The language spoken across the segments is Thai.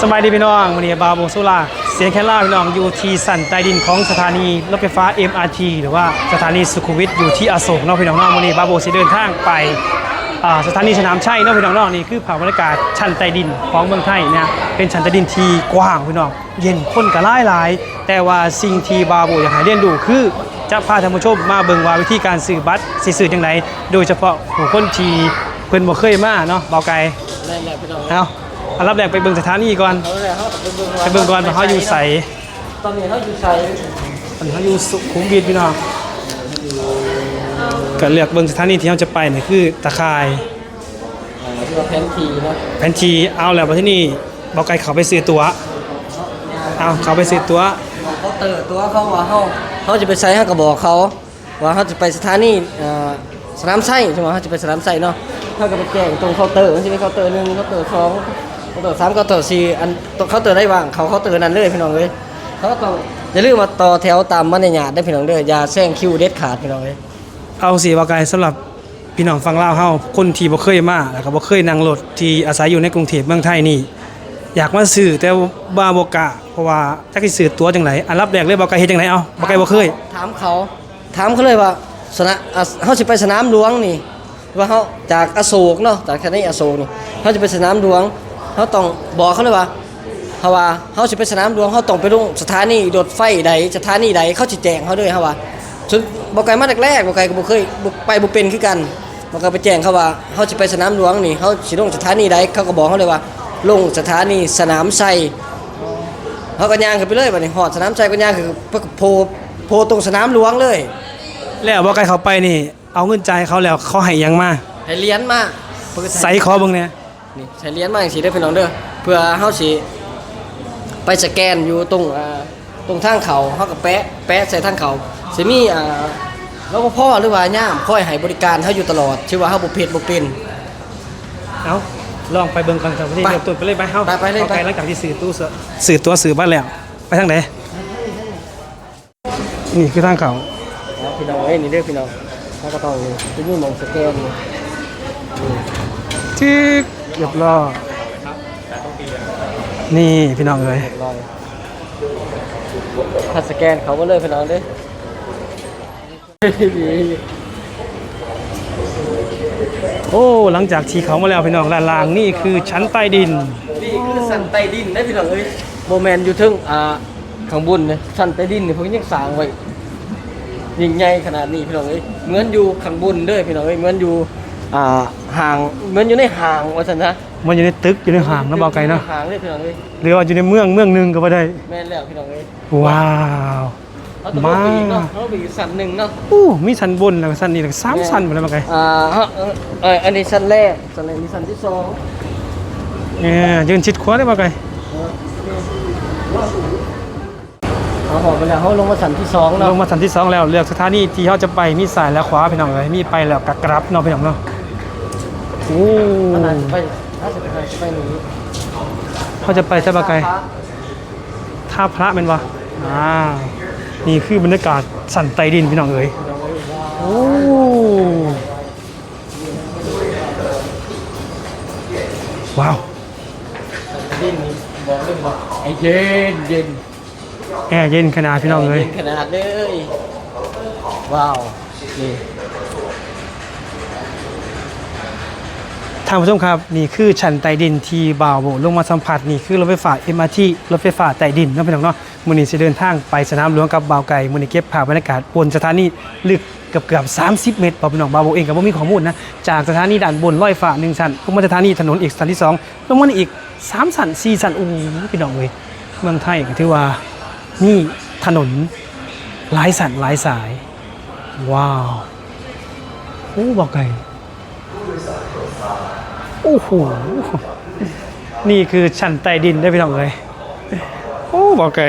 สบายดีพี่น้องวันนี้บาวโบโซลาเสียงแค่ล่าพี่น้องอยู่ที่สันใต้ดินของสถานีรถไฟฟ้า MRT หรือว่าสถานีสุขุมวิทอยู่ที่อโศกเนาะพี่น้องเนาะวันนี้บาวโบสิเดินทางไปอ่าสถานีสนามชัยเนาะพี่น้องเนาะนี่คือภาพบรรยากาศชั้นใต้ดินของเมืองไทยเนี่ยเป็นชั้นใต้ดินที่กว้างพี่น้องเย็นคนก็หลายหลายๆแต่ว่าสิ่งที่บาวโบอยากให้เรียนดูคือจะพาท่านผู้ชมมาเบิ่งว่าวิธีการซื้อบัตรสิซื้อจังไดโดยเฉพาะผู้คนที่เพิ่นบ่เคยมาเนาะเบาไกลนั่นแหละพี่น้องเอา อันรับแรกไปเบิ่งสถานีก่อนเขาเลยเขาไปเบิ่งไปเบิ่งก่อนว่าเขาอยู่ใสตอนนี้เขาอยู่ใส่อันนี้เขาอยู่สุขุมวิทพี่น้องก็เลือกเบิ่งสถานีที่เราจะไปนี่คือตะคายที่ว่าแพนทีนะแผนทีเอาแล้วมาที่นี่บอกไกลเขาไปซื้อตั๋วเอาเขาไปซื้อตั๋วเขาเติร์ตัวเขาว่าเขาเขาจะไปใส่เขาก็บอกเขาว่าเขาจะไปสถานีเอ่อสนามไส้ใช่ไหมเขาจะไปสนามไส้เนาะเขาก็ไปแจ้งตรงเคาน์เตอร์มันจะมีเคาน์เตอร์หนึ่งเคาน์เตอร์สองเคาน์เตอร์สามเคาน์เตอร์สี่อันตรงเคาน์เตอร์ได้ว่างเขาเคาน์เตอร์นั้นเลยพี่น้องเลยเขาก็ต้องอย่าลืมมาต่อแถวตามมันในหยาดได้พี่น้องเด้ออย่าแซงคิวเด็ดขาดพี่น้องเลยเอาสิบอกไกลสำหรับพี่น้องฟังเล่าวเฮาคนที่บ่เคยมาแล้วก็บ่เคยนั่งรถที่อาศัยอยู่ในกรุงเทพเมืองไทยนี่อยากมาซื้อแต่ว่าบ่กล้าเพราะว่าจักสิซื้อตั๋วจังไดอันรับแรกเลยบอกไกลเฮ็ดจังไดเอาบอกไกลบ่เคย ถามเขา ถามเขาเลยว่าสนะอะเขาจะไปสนามหลวงนี่ว่าเขาจากอโศกเนาะจากแค่นี้อโศกนี่เขาจะไปสนามหลวง เขาต้องบอกเขาเลยว่าเขาว่าเขาจะไปสนามหลวงเขาต้องไปลงสถานีรถไฟใดสถานีใดเขาจะแจ้งเขาด้วยเขาว่าส่วนบอกไกลมาแรกๆบอกไกลก็บ่เคยบ่ไปบ่เป็นคือกันบอกไกลไปแจ้งเขาว่าเขาจะไปสนามหลวงนี่เขาสิลงสถานีใดเขาก็บอกเขาเลยว่า ลงสถานีสนามชัยเขาก็ย่างขึ้นไปเลยบัดนี้หอดสนามชัยก็ย่างขึ้นไปโพโพตรงสนามหลวงเลย แล้วบอกไกลเขาไปนี่ เอาเงินจ่ายเขาแล้วเขาให้หยังมาให้เหรียญมาเพื่อใส่ขอเบิ่งเนี่ย นี่ใช้เหรียญมาอย่างสีได้อพี่น้องเด้อเพื่อเฮาสิไปสแกนอยู่ตรงอ่าตรงทางเขาเฮาก็แปะแปะใส่ทางเขาสิมีอ่ารปภหรือว่าย่ามคอยให้บริการเฮาอยู่ตลอดชื่อว่าเฮาบ่ผิดบ่เป็น เอาลองไปเบิ่งกันครับที่ไปเริ่มต้นไปเลยไปเฮาไปไปเลยอาไป หลังจากที่ซื้อตู้เสือซื้อตัวซื้อบ้านแล้ว ไปทางไหนนี่คือทางเขานะพี่น้องเอ้ยนี่เด้อพี่น้องเฮาก็ต้องนี่จะมีหมองสแกนนี่จึก เรียบร้อยนี่พี่น้องเอ้ยรอยถ้าสแกนเขาบ่เลยพี่น้องเด้อโอ้หลังจากที่เขามาแล้วพี่น้องด้านล่างนี่คือชั้นใต้ดินนี่คือสันใต้ดินได้พี่น้องเอ้ยโมแมนอยู่เทึงอ่าข้างบนเนี่ยสันใต้ดินเนี่ยเพิ่นยังสร้างไว้ยิ่งใหญ่ขนาดนี้พี่น้องเอ้ยเหมือนอยู่ข้างบนเด้อพี่น้องเอ้ยเหมือนอยู่ อ่าห่างเหมือนอยู่ในห่างว่าซั่นนะมันอยู่ในตึกอยู่ในห่างนะเบาไกลเนาะห่างเลยพี่น้องเอ้ยหรือว่าอยู่ในเมืองเมืองหนึงก็บ่ได้ แม่นแล้วพี่น้องเอ้ยว้าวเอาตัวไปอีกเนาะเอาไปอีกสันหนึ่งเนาะอู้มีชั้นบนแล้วก็ชั้นนี้แล้วก็สามชั้นหมดแล้วเบาไกลอ่าฮะเออเอออันนี้สันแรกสันแรกมีสันที่สองเนี่ยยืนชิดขวาได้เบาไกลเอาหอมไปแล้วเขาลงมาสันที่สองลเนาะงมาชั้นที่สองแล้วเลือกสถานีที่เขาจะไปมีซ้ายและขวาพี่น้องเอ้ยมีไปแล้วกกรับเนาะพี่น้องเนาะ โอ้อันนั้นไปถ้าจะไปทางไปหนีเขาจะไปใช่เบาไกลท่าพระเป็นวะอ่า นี่คือบรรยากาศสันใต้ดินพี่น้องเอ๋ยโอ้ว้าวดินนี่บอกเลยบอกไอ้เย็นเย็นแอร์เย็นขนาดพี่น้องเอ๋ยเย็นขนาดเลย ว้าวนี่ ท่านผู้ชมครับนี่คือชั้นใต้ดินที่บ่าวโบลงมาสัมผัสนี่คือรถไฟฟ้า MRT รถไฟฟ้าใต้ดินเนาะพี่น้องเนาะมื้อนี้สิเดินทางไปสนามหลวงกับบ่าวไก่มื้อนี้เก็บภาพบรรยากาศบนสถานีลึกเกือบเกือบ30 เมตรบ่าวพี่น้องบ่าวโบเองก็บ่มีข้อมูลนะจากสถานีด้านบนลอยฟ้า1ชั้นลงมาสถานีถนนอีกชั้นที่สองลงมาอีกสามชั้น4ชั้นโอ้พี่น้องเอ้ยเมืองไทยก็ถือว่านี่ถนนหลายสันหลายสาย ว้าว โอ้บ่าวไก่ อ้โห นี่คือชั้นใต้ดินได้พี่น้องเลยโอ้บอกไกล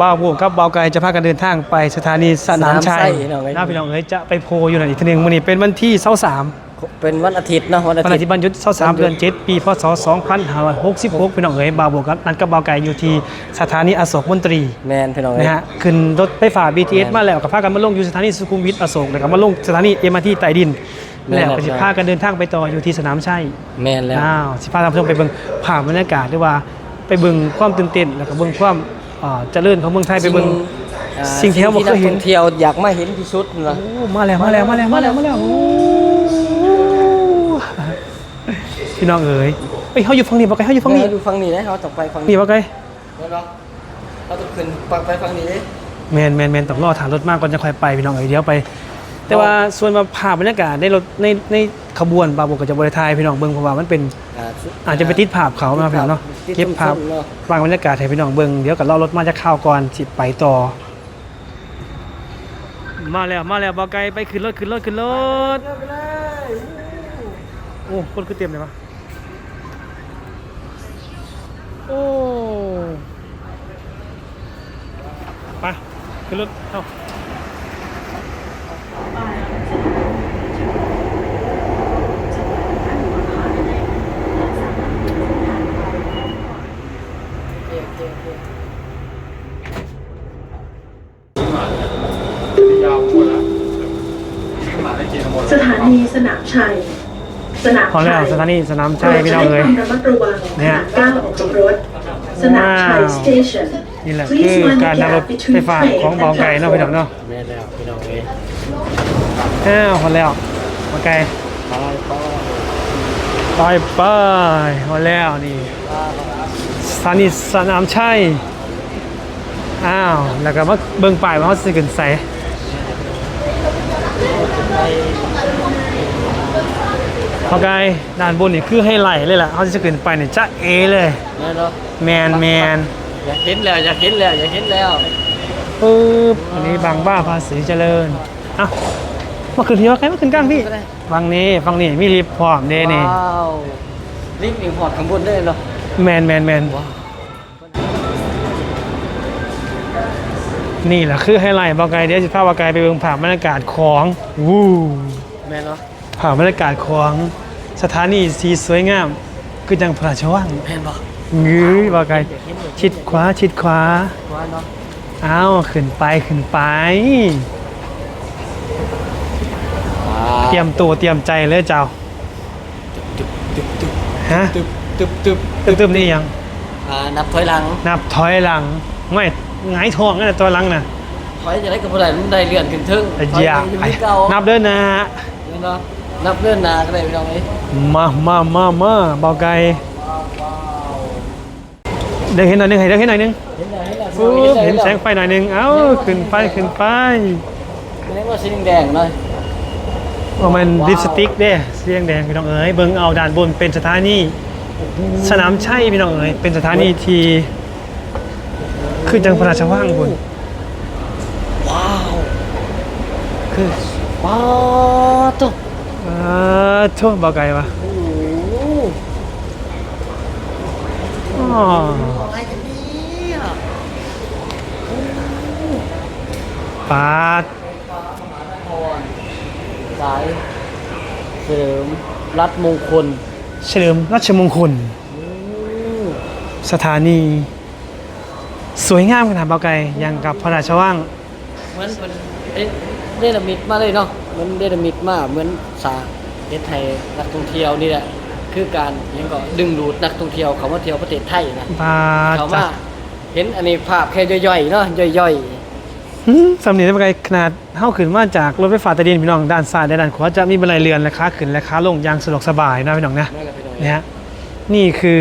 บ่าวบวกกับบ่าวไกลจะพากันเดินทางไปสถานีสนามชัยน้าพี่น้องเอ้ยจะไปโพอยู่นั่นอีกทีหนึงวันนี้เป็นวันที่เสาสาม เป็นวันอาทิตย์เนาะวันอาวันทิอาตทิตย์ย์บรรยุทธ์เสาสามเดือนเจ็ดปีพศ2566พี่น้องเอ้ยบ่าวบวกกับนันกับบ่าวไกลอยู่ที่สถานีอโศกมนตรีแมนพี่น้องเอ้ย นะฮะขึ้นรถไฟฟ้า BTS มาแล้วกับพากันมาลงอยู่สถานีสุขุมวิทอโศกแล้วก็มาลงสถานี MRT ใต้ดินแล้วก็สิพากันเดินทางไปต่ออยู่ที่สนามชัย แมนแล้ว อ้าวสิพาท่านผู้ชมไปเบิ่งภาพบรรยากาศหรือว่าไปเบิ่งความตื่นเต้นแล้วก็เบิ่งความอ่าเจริญของเมืองไทยไปเบิ่งอ่าสิ่งที่เราบ่เคยเห็น นักท่องเที่ยวอยากมาเห็นที่สุดนะโอ้มาแล้วมาแล้วมาแล้วมาแล้วมาแล้วโอ้ พี่น้องเอ๋ยเฮ้ยเขาอยู่ฝั่งนี้บ่ไกลเขาอยู่ฝั่งนี้ดูฟังนี่นะเขาต้องไปฟังนี่บ่ไกลแล้วเนาะเขาต้องขึ้นไปไปฟังนี่แมนแมนแมนต้องรอถามรถมากก่อนจะค่อยไปพี่น้องเอ๋ยเดี๋ยวไป แต่ว่าส่วนมาภาพบรรยากาศในรถในในขบวนบาโบก็จะบริทายพี่น้องเบิ่งเพราะว่ามันเป็นอาจจะไปติดภาพเขามาพี่น้องเนาะเก็บภาพวางบรรยากาศให้พี่น้องเบิ่งเดี๋ยวก็รอรถมาจะเข้าก่อนสิไปต่อ มาแล้วมาแล้วบ่ไกลไปขึ้นรถขึ้นรถขึ้นรถโอ้คนคือเต็มเลยวะ โอ้ไปขึ้นรถเอ้าสถานีสนามชัย สนามพอแล้วสถานีสนามชัยพี่น้องเอ๋ยโปรดใช้ความระมัดระวังขเนี่ยณะก้าวออกจากรถสนามชัยว้าวสเตชันนี่แหละคือการนั่งรถไฟฟ้าของเบาไก่เนาะพี่น้องเนาะแม่นแล้วพี่น้องเอ้ยอ้าวพอแล้วมาไกลไปไปไปไปพอแล้วนี่สถานีสนามชัยอ้าวแล้วก็มาเบิ่งป้ายว่าเขาสิขึ้นใส่ พอไกลด้านบนนี่คือให้ไหลเลยล่ะเขาจะขึ้นไปเนี่ยจะเอเลยแม่นเนาะแมนแมนอยากเห็นแล้วอยากเห็นแล้วอยากเห็นแล้วปึ๊บอันนี้บางบ้าภาษีเจริญเอ้ามาขึ้นที่ว่าใครมาขึ้นกลางพี่ฟังนี้ฟังนี่มีลิฟต์พร้อมเด้นี่ว้าวลิฟต์อินพอร์ตข้างบนได้เนาะแมนแมนแมนว้าวนี่แหละคือไฮไลท์บอกไกเดี๋ยวจะพาบอกไกไปเบิ่งภาพบรรยากาศของวู้แม่นเนาะภาพบรรยากาศของ สถานีสีสวยงาม คือจังพระราชวังแม่นบ่งื้อบอกไกชิดขวาชิดขวาว่าเนาะอ้าวขึ้นไปขึ้นไป เตรียมตัวเตรียมใจเลยเจ้าตึบตึบตึบฮะตึบตึบตึบตึมๆนี่ยังอ่านับถอยหลัง นับถอยหลังไม่หงายท้องนั่นแหละตัวหลังน่ะถอยจะได้กับบ่ได้มันได้เลื่อนขึ้นทึ่งไอ้ถอยเหี้ยไปอยู่ที่เก่านับเด้อนะแม่นเนาะ นับเลื่อนหน้าก็ได้พี่น้องเอ้ยมามามามาเบาไกลเดี๋ยวเห็นหน่อยหนึงเห็นเดี๋ยวเห็นหน่อยหนึงเห็นแล้วเห็นแล้วปุ๊บเห็นแสงไฟหน่อยหนึงเอ้าขึ้นไปขึ้นไปเรียกว่าสีแดงๆหน่อยว่ามันว้าวลิปสติกเด้เสียงแดงพี่น้องเอ๋ยเบิ่งเอาด้านบนเป็นสถานีสนามชัยพี่น้องเอ๋ยเป็นสถานีที่คือจังพระราชวังบุญว้าวคือว้าวตุ๊บอ่า โทั่วเบาไกลวะโอ้โหอ๋ออะไรกันเนี่ยปาดสายเสริมรัดมงคล เฉลิมราชมงคลอืมสถานี สวยงามขนาดเบาไกลยังกับพระราชวังเหมือนเป็นเอ๊ะเดลมิดมาเลยเนาะเหมือนเดลมิดมาเหมือนสาประ เทศไทยนักท่องเที่ยวนี่แหละคือการยังก็ดึงดูดนักท่องเที่ยวเขามาเที่ยวประเทศไทยนะปาดเขาจ้ะมาเห็นอันนี้ภาพแค่ย่อยๆเนาะย่อยหืมสำเนียงได้ไกลขนาดเท่าขึ้นมาจากรถไฟฟ้าใต้ดินพี่น้องด้านซ้ายและด้านขวาจะมีบันไดเรือนและขาขึ้นและขาลงอย่างสะดวกสบายนะพี่น้องนะ ๆนั่นแหละพี่น้องนะฮะนี่คือ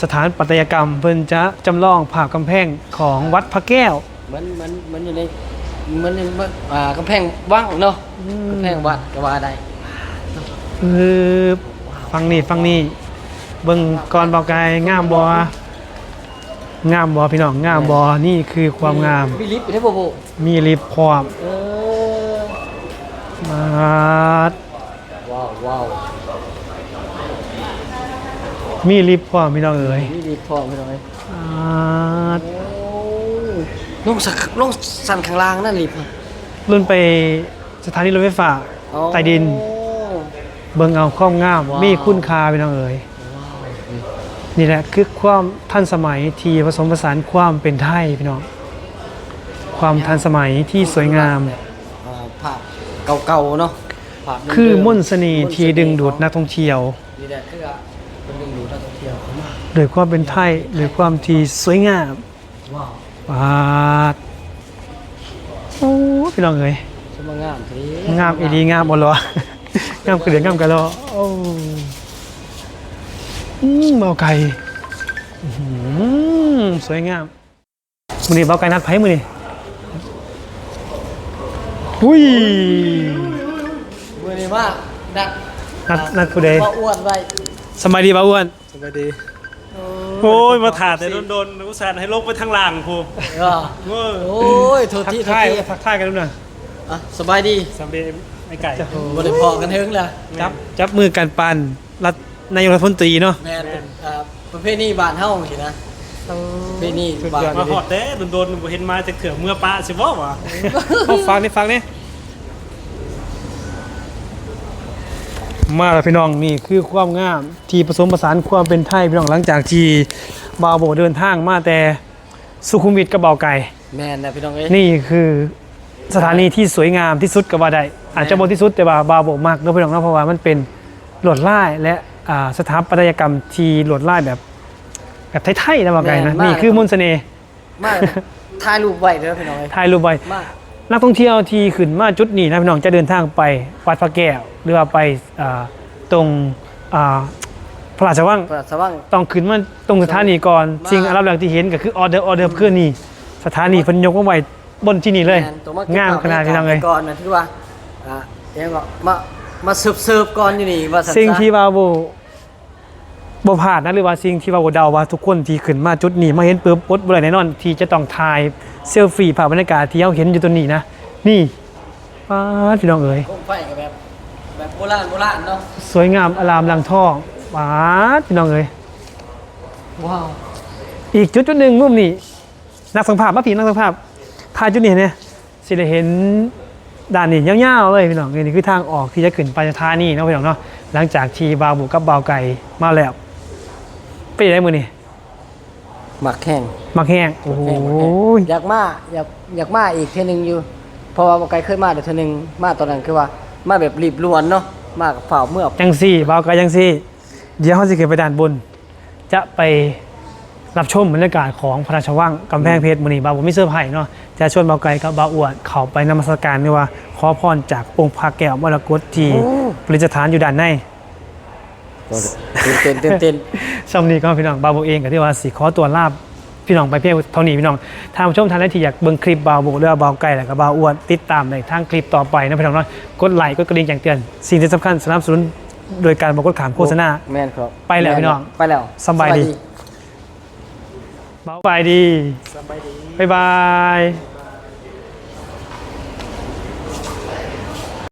สถานปัตยกรรมเพิ่นจะจำลองภาพกำแพงของวัดพระแก้วเหมือนเหมือนเหมือนอยู่ในเหมือนในอ่ากำแพงว่างเนาะกำแพงวัดก็ว่าได้ คือฟังนี่ฟังนี่เบิ่งก่อนบอกกายงามบองามบอพี่น้องงามบอนี่คือความงาม มีลิฟต์อยู่ได้บ่บ่มีลิฟต์พร้อมเออมาดว้าวว้าวมีลิฟต์พร้อมพี่น้องเอ๋ยมีลิฟต์พร้อมพี่น้องเอ้ยมาดโอ้ลงสักลงสั่นข้างล่างนั่นลิฟต์อะรุ่นไปสถานีรถไฟฟ้าอ๋อ ใต้ดิน เบิ่งเอาความงามว้าว มีคุณค่าพี่น้องเอ๋ยว้าวนี่แหละคือความทันสมัยที่ผสมผสานความเป็นไทยพี่น้องความทันสมัยที่สวยงาม อ่าภาพเก่าๆเนาะภภาพเดิคือมนต์เสน่ห์ที่ดึงดูดนักท่องเที่ยว นี่แหละคือเป็นดึงดูดนักท่องเที่ยวเข้ามาโดยความเป็นไทยโดยความที่สวยงามว้าวปาดโอ้พี่น้องเอ้ยสมงามทีงามอีดีงามหมดเล ยวะงามกระเดืองงามกระโลโอ้อืมเบาไก่อื้อหือสวยงามมือนี้เบาไก่นัดไผ่มือนี้หุ้ยมือนี้ว่าดัดนัดนัดผู้ใดว่าอ้วนไว้สบายดีบ่าอ้วนสบายดีโอ้ยมาถาดแต่โดนๆอุตส่าห์ให้ลงไปทางล่างพูเออโอ้ยโอ้ยทษทักทีโทษทายทีทักทายกันดูหน่อยอะสบายดีสำเร็จ ไม่ไก่บ่ได้พอกันเฮิงล่ะจับจับมือกันปันรัฐนายกรัฐมนตรีเนาะแม่นเป็นอ่าประเภทนี้บ้านเฮาสินะประเภทนี้บ้านมาหอดเด้โดนๆบ่เห็นมาจะเขื่อเมื่อป้าสิบ่วะเอาฟังนี่ฟังนี่มาแล้วพี่น้องนี่คือความงามที่ผสมผสานความเป็นไทยพี่น้องหลังจากที่บาวโบเดินทางมาแต่สุขุมวิทกับเบาไก่แม่นนะพี่น้องเอ้ยนี่คือ สถานีที่สวยงามที่สุดก็ว่าได้อาจจะบนที่สุดแต่ว่าบาวโบมากเนอะพี่น้องเนอะเพราะว่ามันเป็นลวดลายและอ่าสถาปัตยกรรมที่ลวดลายแบบ แบบไทยๆนะเบาไก่นะนี่คือมนต์เสน่ห์มาถ่ายรูปไว้เด้อพี่น้องเอ้ยถ่ายรูปไว้ มานักท่องเที่ยวที่ขึ้นมาจุดนี้นะพี่น้องจะเดินทางไปวัดพระแก้วหรือว่าไปอ่าตรงอ่าพระราชวังเปิดสว่าง ต้องขึ้นมาตรงสถานีก่อนมา สิ่งอันดับแรกที่เห็นก็คือออเดอร์ออเดอร์คือนี่สถานีเพิ่นยกมาไว้ บนที่นี่เลยแม่นตัวมาเก็บงามขนาดพี่น้องเลย ก่อนนะที่ว่าอ่าเดี๋ยวก็มามาเสิร์ฟเสิร์ฟก่อนอยู่นี่ว่าซั่นสิ่งซะที่ว่าโบบ่ผ่านนะหรือว่าสิ่งที่ว่าโบเดาว่าทุกคนที่ขึ้นมาจุดนี้มาเห็นปุ๊บอดบ่ได้แน่นอน ที่จะต้องถ่ายเซลฟี่ภาพบรรยากาศที่เราเห็นอยู่ตัวนี้นะ นี่ป้าดพี่น้องเอ๋ย โคมไฟก็แบบแบบโบราณโบราณเนาะสวยงามอลามลังท่องป้าดพี่น้องเอ๋ย ว้าวอีกจุดจุดหนึ่งมุมนี้นักสังภาพมาผีนักสังภาพ ถ่ายจุดนี้เนี่ยสิได้เห็นด่านนี้ยาวๆเลยพี่น้องนี่คือทางออกที่จะขึ้นไปสถานีเนาะพี่น้องเนาะหลังจากที่บาวบุกับบาวไก่มาแล้วเป็นยังไงมือนี่หมักแห้งมักแห้งโอ้โหอยากมาอยากอยากมาอีกเทื่อนึงอยู่ เพราะว่าบ่ไกลเคยมาแต่เทื่อนึงมาตอนนั้นคือว่ามาแบบรีบล้วนเนาะมากับฝ่าเมื่อจังซี่บาวไก่จังซี่ เดี๋ยวเขาจะขึ้นไปด้านบน จะไปรับชมบรรยากาศของพระราชวังกำแพงเพชรมือนี่บาวผมไม่เสื้อร์ไผ่เนาะ จะชวนบาวไก่กับบาวอวดเขาไปนมัสการนี่ว่า ขอพรจากองค์พระแก้วมรกตที่ประดิษฐานอยู่ด้านในตื่นเต้นตื่นเต้นสำนีก็พี่น้องบาวโบเองกับที่ว่าสีขอตัวลาบพี่น้องไปเพียงเท่านี้พี่น้องทางผู้ชมทางได้ที่อยากเบิ่งคลิปบาวโบหรือว่าบาวไก่แล้วก็บาวอ้วนติดตามในทางคลิปต่อไปนะพี่น้องเนาะกดไลค์กดกระดิ่งแจ้งเตือนสิ่งที่สำคัญสนับสนุนโดยการบอกกดขามโฆษณาแม่นครับไปแล้วพี่น้องไปแล้วสบายดีบาวไปดีสบายดีบ๊ายบาย